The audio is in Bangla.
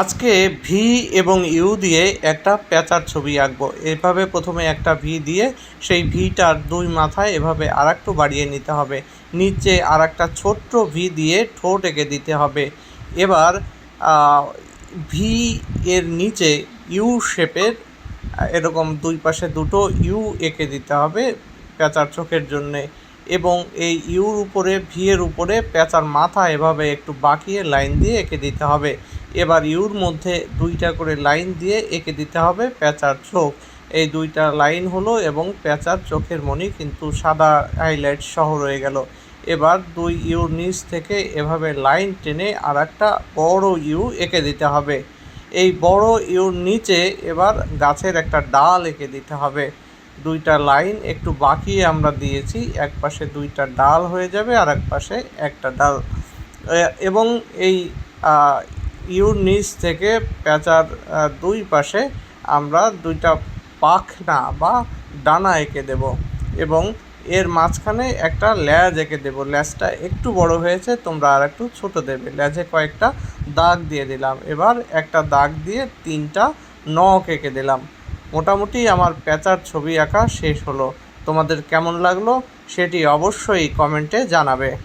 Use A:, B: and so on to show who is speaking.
A: আজকে ভি এবং ইউ দিয়ে একটা প্যাঁচার ছবি আঁকবো। এভাবে প্রথমে একটা ভি দিয়ে সেই ভিটার দুই মাথায় এভাবে আর একটু বাড়িয়ে নিতে হবে। নিচে আর একটা ছোট্ট ভি দিয়ে ঠোঁট এঁকে দিতে হবে। এবার ভি এর নিচে ইউ শেপের এরকম দুই পাশে দুটো ইউ এঁকে দিতে হবে প্যাঁচার চোখের জন্যে। এবং এই ইউর উপরে ভি এর উপরে প্যাঁচার মাথা এভাবে একটু বাঁকিয়ে লাইন দিয়ে এঁকে দিতে হবে। এবার ইউর মধ্যে দুইটা করে লাইন দিয়ে এঁকে দিতে হবে প্যাঁচার চোখ। এই দুইটা লাইন হলো এবং প্যাঁচার চোখের মণি কিন্তু সাদা হাইলাইট সহ রয়ে গেল। এবার দুই ইউর নিচ থেকে এভাবে লাইন টেনে আর একটা বড় ইউ এঁকে দিতে হবে। এই বড় ইউর নিচে এবার গাছের একটা ডাল এঁকে দিতে হবে। দুইটা লাইন একটু বাঁকিয়ে আমরা দিয়েছি, এক পাশে দুইটা ডাল হয়ে যাবে আর এক পাশে একটা ডাল। এবং এই ইউর নিচ থেকে প্যাঁচার আহ, দুই পাশে আমরা দুইটা পাখনা বা ডানা এঁকে দেব এবং এর মাঝখানে একটা ল্যাজ এঁকে দেব। ল্যাজটা একটু বড় হয়েছে তোমরা আর একটু ছোট দেবে। ল্যাজে কয়েকটা দাগ দিয়ে দিলাম। এবার একটা দাগ দিয়ে তিনটা নখ এঁকে দিলাম। মোটামুটি আমার প্যাঁচার ছবি আঁকা শেষ হলো। তোমাদের কেমন লাগল সেটি অবশ্যই কমেন্টে জানাবে।